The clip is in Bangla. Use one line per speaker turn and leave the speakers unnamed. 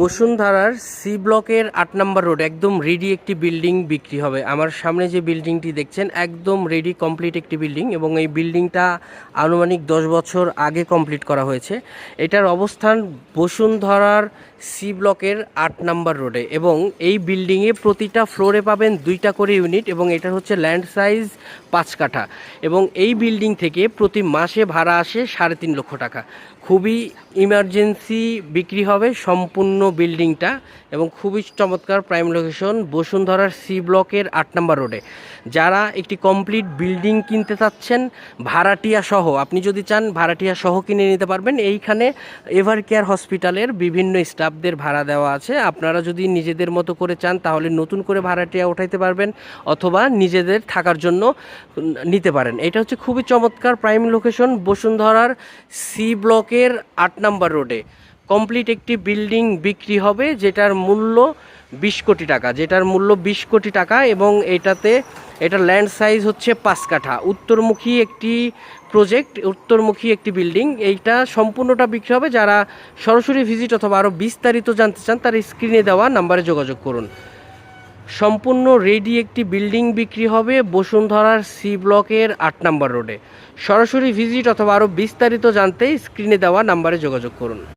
বসুন্ধরার সি ব্লকের আট নম্বর রোড, একদম রেডি একটি বিল্ডিং বিক্রি হবে। আমার সামনে যে বিল্ডিংটি দেখছেন, একদম রেডি কমপ্লিট একটি বিল্ডিং এবং এই বিল্ডিংটা আনুমানিক দশ বছর আগে কমপ্লিট করা হয়েছে। এটার অবস্থান বসুন্ধরার সি ব্লকের আট নম্বর রোডে এবং এই বিল্ডিংয়ে প্রতিটা ফ্লোরে পাবেন দুইটা করে ইউনিট এবং এটার হচ্ছে ল্যান্ড সাইজ পাঁচ কাঠা এবং এই বিল্ডিং থেকে প্রতি মাসে ভাড়া আসে সাড়ে তিন লক্ষ টাকা। খুবই ইমার্জেন্সি বিক্রি হবে, সম্পূর্ণ বিল্ডিংটা এবং খুবই চমৎকার প্রাইম লোকেশন বসুন্ধরার সি ব্লকের আট নম্বর রোডে। যারা একটি কমপ্লিট বিল্ডিং কিনতে চাচ্ছেন, ভাড়াটিয়া সহ, আপনি যদি চান ভাড়াটিয়া সহ কিনে নিতে পারবেন। এইখানে এভার কেয়ার হসপিটালের বিভিন্ন স্টাফদের ভাড়া দেওয়া আছে। আপনারা যদি নিজেদের মতো করে চান, তাহলে নতুন করে ভাড়াটিয়া উঠাইতে পারবেন অথবা নিজেদের থাকার জন্য নিতে পারেন। এটা হচ্ছে খুবই চমৎকার প্রাইম লোকেশন বসুন্ধরার সি ব্লকের আট নম্বর রোডে। কমপ্লিট একটি বিল্ডিং বিক্রি হবে, যেটার মূল্য বিশ কোটি টাকা। যেটার মূল্য বিশ কোটি টাকা এবং এটাতে, এটা ল্যান্ড সাইজ হচ্ছে পাঁচ কাঠা। উত্তরমুখী একটি প্রজেক্ট উত্তরমুখী একটি বিল্ডিং এইটা সম্পূর্ণটা বিক্রি হবে। যারা সরাসরি ভিজিট অথবা আরও বিস্তারিত জানতে চান, তার স্ক্রিনে দেওয়া নাম্বারে যোগাযোগ করুন। সম্পূর্ণ রেডি একটি বিল্ডিং বিক্রি হবে বসুন্ধরার সি ব্লকের আট নম্বর রোডে সরাসরি ভিজিট অথবা আরও বিস্তারিত জানতে স্ক্রিনে দেওয়া নাম্বারে যোগাযোগ করুন।